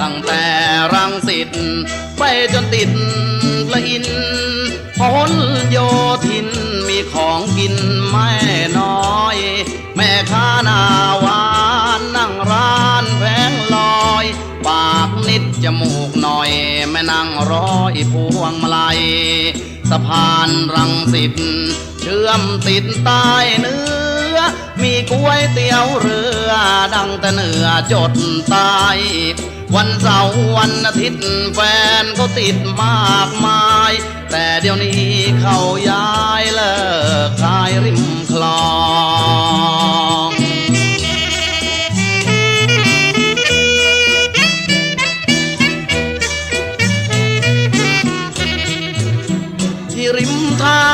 ตั้งแต่รังสิตไปจนติดละอินพลโยธินมีของกินไม่น้อย แม่ค้าหนาหวานนั่งร้านแผงลอย ปากนิดจมูกหน่อย แม่นั่งร้อยพวงมาลัยสะพานรังสิตเชื่อมติดใต้เนื้อ มีก๋วยเตี๋ยวเรือ ดังแต่เหนือจดใต้ วันเสาร์วันอาทิตย์แฟนเขาติดมากมาย แต่เดี๋ยวนี้เขาย้ายเลิกขายริมคลองที่ริมทาง